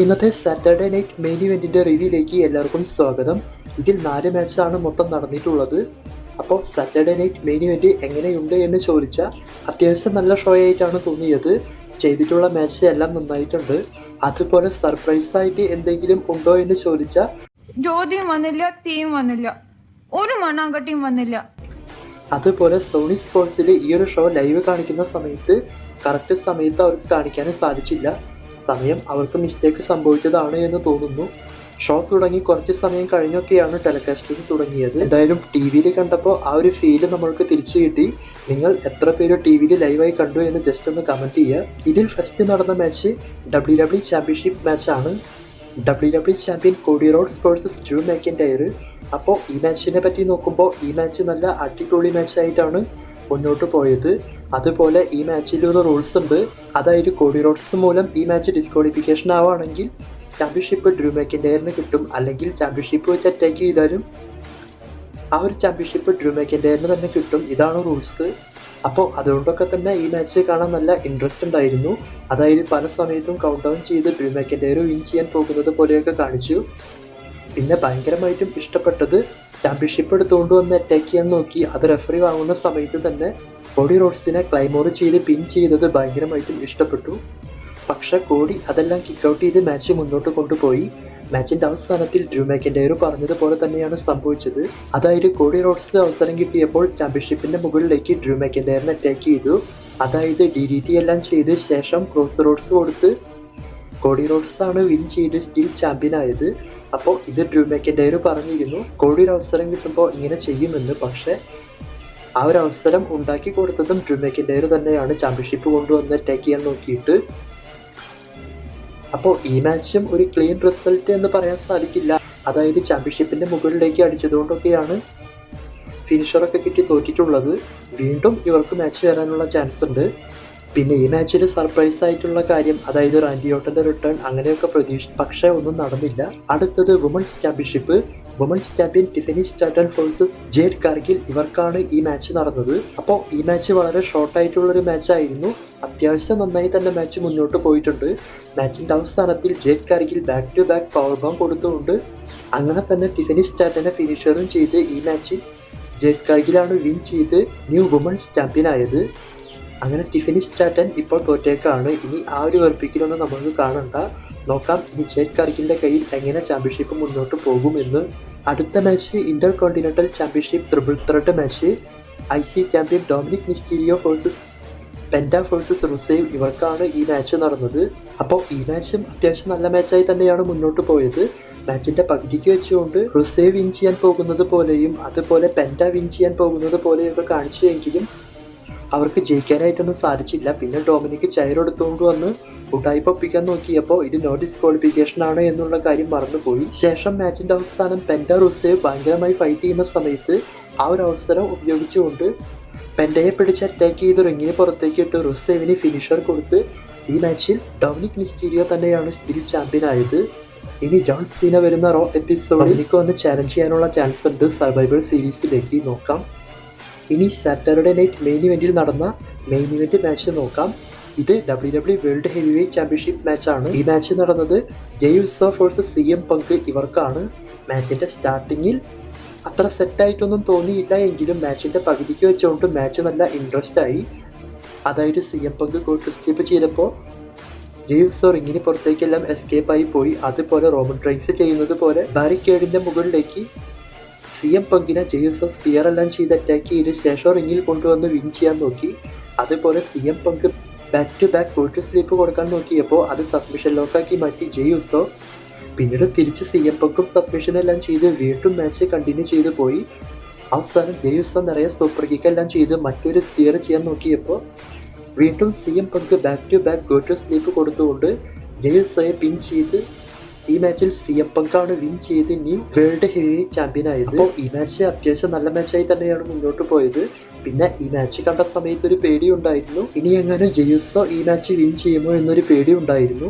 ഇന്നത്തെ Saturday night main ഇവന്റിന്റെ റിവ്യൂയിലേക്ക് എല്ലാവർക്കും സ്വാഗതം. ഇതിൽ നാല് മാച്ചാണ് മൊത്തം നടന്നിട്ടുള്ളത്. അപ്പോൾ സാറ്റർഡേ നൈറ്റ് മെയിൻ ഇവന്റ് എങ്ങനെയുണ്ട് എന്ന് ചോദിച്ചാൽ അത്യാവശ്യം നല്ല ഷോ ആയിട്ടാണ് തോന്നിയത്. ചെയ്തിട്ടുള്ള മാച്ച് എല്ലാം നന്നായിട്ടുണ്ട്. അതുപോലെ സർപ്രൈസ് ആയിട്ട് എന്തെങ്കിലും ഉണ്ടോ എന്ന് ചോദിച്ചാൽ ജ്യോതിയും വന്നില്ല തീയും വന്നില്ല. ഒരു മണ്ണാങ്കട്ടിയും വന്നില്ല. അതുപോലെ സോണി സ്പോർട്സിൽ ഈ ഒരു ഷോ ലൈവ് കാണിക്കുന്ന സമയത്ത് കറക്റ്റ് സമയത്ത് അവർക്ക് കാണിക്കാനും സാധിച്ചില്ല. സമയം അവർക്ക് മിസ്റ്റേക്ക് സംഭവിച്ചതാണ് എന്ന് തോന്നുന്നു. ഷോ തുടങ്ങി കുറച്ച് സമയം കഴിഞ്ഞൊക്കെയാണ് ടെലികാസ്റ്റിംഗ് തുടങ്ങിയത്. എന്തായാലും ടി വിയിൽ കണ്ടപ്പോൾ ആ ഒരു ഫീൽ നമ്മൾക്ക് തിരിച്ചു കിട്ടി. നിങ്ങൾ എത്ര പേര് ടി വിയിൽ ലൈവായി കണ്ടു എന്ന് ജസ്റ്റ് ഒന്ന് കമന്റ് ചെയ്യുക. ഇതിൽ ഫസ്റ്റ് നടന്ന match W W championship മാച്ചാണ് W W champion Cody Rhodes sports Drew McIntyre അപ്പോൾ ഈ മാച്ചിനെ പറ്റി നോക്കുമ്പോൾ ഈ മാച്ച് നല്ല അടിപൊളി മാച്ചായിട്ടാണ് മുന്നോട്ട് പോയത്. അതുപോലെ ഈ മാച്ചിൽ ഒരു റൂൾസ് ഉണ്ട്. അതായത് കോഡി റോഡ്സ് മൂലം ഈ മാച്ച് ഡിസ്ക്വാളിഫിക്കേഷൻ ആവുകയാണെങ്കിൽ ചാമ്പ്യൻഷിപ്പ് ഡ്രൂ മാക്കിൻഡയറിന് കിട്ടും. അല്ലെങ്കിൽ ചാമ്പ്യൻഷിപ്പ് വെച്ച് അറ്റാക്ക് ചെയ്താലും ആ ഒരു ചാമ്പ്യൻഷിപ്പ് ഡ്രൂ മാക്കിൻഡയറിന് തന്നെ കിട്ടും. ഇതാണ് റൂൾസ് അപ്പോൾ അതുകൊണ്ടൊക്കെ തന്നെ ഈ മാച്ച് കാണാൻ നല്ല ഇൻട്രസ്റ്റ് ഉണ്ടായിരുന്നു. അതായത് പല സമയത്തും കൗണ്ട് ഡൗൺ ചെയ്ത് ഡ്രൂ മാക്കിൻഡയർ വിൻ ചെയ്യാൻ പോകുന്നത് പോലെയൊക്കെ കാണിച്ചു. പിന്നെ ഭയങ്കരമായിട്ടും ഇഷ്ടപ്പെട്ടത് ചാമ്പ്യൻഷിപ്പ് എടുത്തുകൊണ്ട് വന്ന് അറ്റാക്ക് ചെയ്യാൻ നോക്കി. അത് റെഫറി വാങ്ങുന്ന സമയത്ത് തന്നെ കോഡി റോഡ്സിനെ ക്ലൈമോർ ചെയ്ത് പിൻ ചെയ്തത് ഭയങ്കരമായിട്ടും ഇഷ്ടപ്പെട്ടു. പക്ഷെ കോടി അതെല്ലാം കിക്ക് ഔട്ട് ചെയ്ത് മാച്ച് മുന്നോട്ട് കൊണ്ടുപോയി. മാച്ചിന്റെ അവസാനത്തിൽ ഡ്രൂ മാക്കിൻഡയർ പറഞ്ഞതുപോലെ തന്നെയാണ് സംഭവിച്ചത്. അതായത് കോടി റോഡ്സിന് അവസരം കിട്ടിയപ്പോൾ ചാമ്പ്യൻഷിപ്പിന്റെ മുകളിലേക്ക് ഡ്രൂ അറ്റാക്ക് ചെയ്തു. അതായത് ഡി ഡി ടി എല്ലാം ചെയ്ത ശേഷം ക്രോസ് റോഡ്സ് കൊടുത്ത് കോടി റോഡ്സ് ആണ് വിൻ ചെയ്ത് സ്റ്റീൽ ചാമ്പ്യൻ ആയത്. അപ്പോൾ ഇത് ഡ്രൂ മാക്കിൻഡയർ പറഞ്ഞിരുന്നു. കോടി ഒരു അവസരം കിട്ടുമ്പോൾ ഇങ്ങനെ ചെയ്യുമെന്ന്. പക്ഷേ ആ ഒരു അവസരം ഉണ്ടാക്കി കൊടുത്തതും ഡ്രൂ മാക്കിൻഡയർ തന്നെയാണ് ചാമ്പ്യൻഷിപ്പ് കൊണ്ടുവന്ന് അറ്റാക്ക് ചെയ്യാൻ നോക്കിയിട്ട്. അപ്പോൾ ഈ മാച്ചും ഒരു ക്ലീൻ റിസൾട്ട് എന്ന് പറയാൻ സാധിക്കില്ല. അതായത് ചാമ്പ്യൻഷിപ്പിന്റെ മുകളിലേക്ക് അടിച്ചതുകൊണ്ടൊക്കെയാണ് ഫിനിഷറൊക്കെ കിട്ടി തോറ്റിട്ടുള്ളത്. വീണ്ടും ഇവർക്ക് മാച്ച് വരാനുള്ള ചാൻസ് ഉണ്ട്. പിന്നെ ഈ മാച്ചിൽ സർപ്രൈസ് ആയിട്ടുള്ള കാര്യം അതായത് റാൻഡിയോട്ടന്റെ റിട്ടേൺ അങ്ങനെയൊക്കെ പ്രതീക്ഷ പക്ഷേ ഒന്നും നടന്നില്ല. അടുത്തത് women's championship women's champion Tiffany Stratton forces Jade Cargill ഇവർക്കാണ് ഈ മാച്ച് നടന്നത്. അപ്പോൾ ഈ മാച്ച് വളരെ ഷോർട്ട് ആയിട്ടുള്ള ഒരു മാച്ചായിരുന്നു അത്യാവശ്യം നന്നായി തന്നെ മാച്ച് മുന്നോട്ട് പോയിട്ടുണ്ട്. മാച്ചിന്റെ അവസാനത്തിൽ Jade Cargill back to back powerbomb കൊടുത്തുകൊണ്ട് അങ്ങനെ തന്നെ ടിഫനി സ്റ്റാറ്റനെ ഫിനിഷറും ചെയ്ത് ഈ മാച്ചിൽ ജേഡ് കാർഗിലാണ് വിൻ ചെയ്ത് ന്യൂ വുമൺസ് ചാമ്പ്യൻ ആയത്. അങ്ങനെ ടിഫനി സ്റ്റാറ്റൻ ഇപ്പോൾ തോറ്റേക്കാണ്. ഇനി ആ ഒരു വെറുപ്പിക്കലൊന്നും നമുക്ക് കാണണ്ട. നോക്കാം. ഇനി ചേറ്റ് കാർഗിന്റെ കയ്യിൽ എങ്ങനെ ചാമ്പ്യൻഷിപ്പ് മുന്നോട്ട് പോകുമെന്ന് അടുത്ത match intercontinental championship triple threat match I C champion Dominik Mysterio faces Penta faces Rusev ഇവർക്കാണ് ഈ മാച്ച് നടന്നത്. അപ്പോൾ ഈ മാച്ചും അത്യാവശ്യം നല്ല മാച്ചായി തന്നെയാണ് മുന്നോട്ട് പോയത്. മാച്ചിന്റെ പകുതിക്ക് വെച്ചുകൊണ്ട് റുസേവ് വിൻ ചെയ്യാൻ പോകുന്നത് പോലെയും അതുപോലെ പെൻഡ വിൻ ചെയ്യാൻ പോകുന്നത് പോലെയൊക്കെ കാണിച്ചെങ്കിലും അവർക്ക് ജയിക്കാനായിട്ടൊന്നും സാധിച്ചില്ല. പിന്നെ ഡൊമിനിക്ക് ചൈരെടുത്തുകൊണ്ട് വന്ന് ഉടായ്പ ഒപ്പിക്കാൻ നോക്കിയപ്പോൾ ഇത് നോ ഡിസ്ക്വാളിഫിക്കേഷൻ ആണ് എന്നുള്ള കാര്യം മറന്നുപോയി. ശേഷം മാച്ചിന്റെ അവസാനം പെൻഡ റുസേവ് ഭയങ്കരമായി ഫൈറ്റ് ചെയ്യുന്ന സമയത്ത് ആ ഒരു അവസരം ഉപയോഗിച്ചുകൊണ്ട് പെൻഡയെ പിടിച്ച് അറ്റാക്ക് ചെയ്ത് റിങ്ങിന് പുറത്തേക്ക് ഇട്ട് റുസേവിന് ഫിനിഷർ കൊടുത്ത് ഈ മാച്ചിൽ ഡൊമിനിക് മിസ്റ്റീരിയോ തന്നെയാണ് സ്റ്റിൽ ചാമ്പ്യൻ ആയത്. ഇനി ജോൺ സീന വരുന്ന റോ എപ്പിസോഡിൽ എനിക്ക് വന്ന് ചാലഞ്ച് ചെയ്യാനുള്ള ചാൻസ് ഉണ്ട്. സർവൈവർ സീരീസിലേക്ക് നോക്കാം. ഇനി സാറ്റർഡേ നൈറ്റ് മെയിൻ ഇവന്റിൽ നടന്ന മെയിൻ ഇവന്റ് മാച്ച് നോക്കാം. ഇത് W W world heavyweight championship മാച്ചാണ് ഈ മാച്ച് നടന്നത് ജെയ്സോ ഫോഴ്സ് സി എം പങ്ക് ഇവർക്കാണ്. മാച്ചിന്റെ സ്റ്റാർട്ടിങ്ങിൽ അത്ര സെറ്റായിട്ടൊന്നും തോന്നിയില്ല. എങ്കിലും മാച്ചിന്റെ പകുതിക്ക് വെച്ചുകൊണ്ട് മാച്ച് നല്ല ഇൻട്രസ്റ്റ് ആയി. അതായത് C M Punk got skip ചെയ്തപ്പോൾ ജെയ്സോ റിങ്ങിന് പുറത്തേക്കെല്ലാം എസ്കേപ്പ് ആയി പോയി. അതുപോലെ റോമൻ ട്രെയിൻസ് ചെയ്യുന്നത് പോലെ ബാരിക്കേഡിന്റെ മുകളിലേക്ക് സി എം പങ്കിനെ ജെയ്സസ് എല്ലാം ചെയ്ത് അറ്റാക്ക് ചെയ്ത് ശേഷം റിങ്ങിൽ കൊണ്ടുവന്ന് വിൻ ചെയ്യാൻ നോക്കി. അതുപോലെ C M Punk back to back got sleep കൊടുക്കാൻ നോക്കിയപ്പോൾ അത് സബ്മിഷൻ ലോക്കാക്കി മാറ്റി ജെയ്സോ പിന്നീട് തിരിച്ച് സി എം പങ്കും സബ്മിഷൻ എല്ലാം ചെയ്ത് വീണ്ടും മാച്ച് കണ്ടിന്യൂ ചെയ്ത് പോയി. അവസാനം ജെയ്സോ നിറയെ സൂപ്പർ കിക്ക് എല്ലാം ചെയ്ത് മറ്റൊരു സ്പിയർ ചെയ്യാൻ നോക്കിയപ്പോൾ വീണ്ടും C M Punk back to back go to sleep കൊടുത്തുകൊണ്ട് ജെയ്സോയെ പിൻ ചെയ്ത് ഈ മാച്ചിൽ സി എം പങ്കാണ് വിൻ ചെയ്ത് ന്യൂ വേൾഡ് ഹെവി ചാമ്പ്യൻ ആയത്. അപ്പോൾ ഈ മാച്ച് അത്യാവശ്യം നല്ല മാച്ചായി തന്നെയാണ് മുന്നോട്ട് പോയത്. പിന്നെ ഈ മാച്ച് കണ്ട സമയത്ത് ഒരു പേടി ഉണ്ടായിരുന്നു. ഇനി എങ്ങനെ ജെയ്സോ ഈ മാച്ച് വിൻ ചെയ്യുമോ എന്നൊരു പേടി ഉണ്ടായിരുന്നു.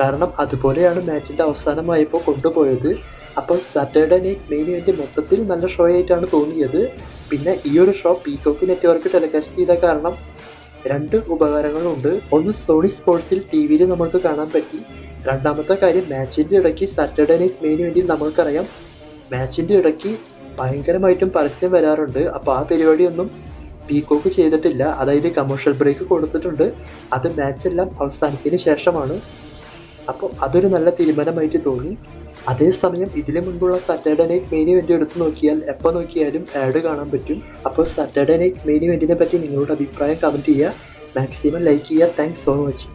കാരണം അതുപോലെയാണ് മാച്ചിന്റെ അവസാനമായപ്പോൾ കൊണ്ടുപോയത്. അപ്പോൾ സാറ്റർഡേ നൈറ്റ് മെയിൻ ഇവന്റ് മൊത്തത്തിൽ നല്ല ഷോ ആയിട്ടാണ് തോന്നിയത്. പിന്നെ ഈ ഒരു ഷോ പീകോക്ക് നെറ്റ്വർക്ക് ടെലികാസ്റ്റ് ചെയ്ത കാരണം രണ്ട് ഉപകാരങ്ങളുണ്ട്. ഒന്ന് സോണി സ്പോർട്സിൽ ടി വിയിൽ നമുക്ക് കാണാൻ പറ്റി. രണ്ടാമത്തെ കാര്യം മാച്ചിന്റെ ഇടയ്ക്ക് സാറ്റർഡേ നൈറ്റ് മെയിൻ വേണ്ടി നമ്മൾക്കറിയാം. മാച്ചിന്റെ ഇടയ്ക്ക് ഭയങ്കരമായിട്ടും പരസ്യം വരാറുണ്ട്. അപ്പോൾ ആ പരിപാടിയൊന്നും പീകോക്ക് ചെയ്തിട്ടില്ല. അതായത് കമേഴ്ഷ്യൽ ബ്രേക്ക് കൊടുത്തിട്ടുണ്ട്. അത് മാച്ചെല്ലാം അവസാനിച്ചതിന് ശേഷമാണ്. അപ്പോൾ അതൊരു നല്ല തീരുമാനമായിട്ട് തോന്നി. അതേസമയം ഇതിനു മുൻപുള്ള സാറ്റർഡേ നൈറ്റ് മെയിൻ ഇവന്റ് എടുത്ത് നോക്കിയാൽ എപ്പോൾ നോക്കിയാലും ആഡ് കാണാൻ പറ്റും. അപ്പോൾ സാറ്റർഡേ നൈറ്റ് മെയിൻ ഇവന്റിനെ പറ്റി നിങ്ങളുടെ അഭിപ്രായം കമന്റ് ചെയ്യുക. മാക്സിമം ലൈക്ക് ചെയ്യുക. Thanks so watching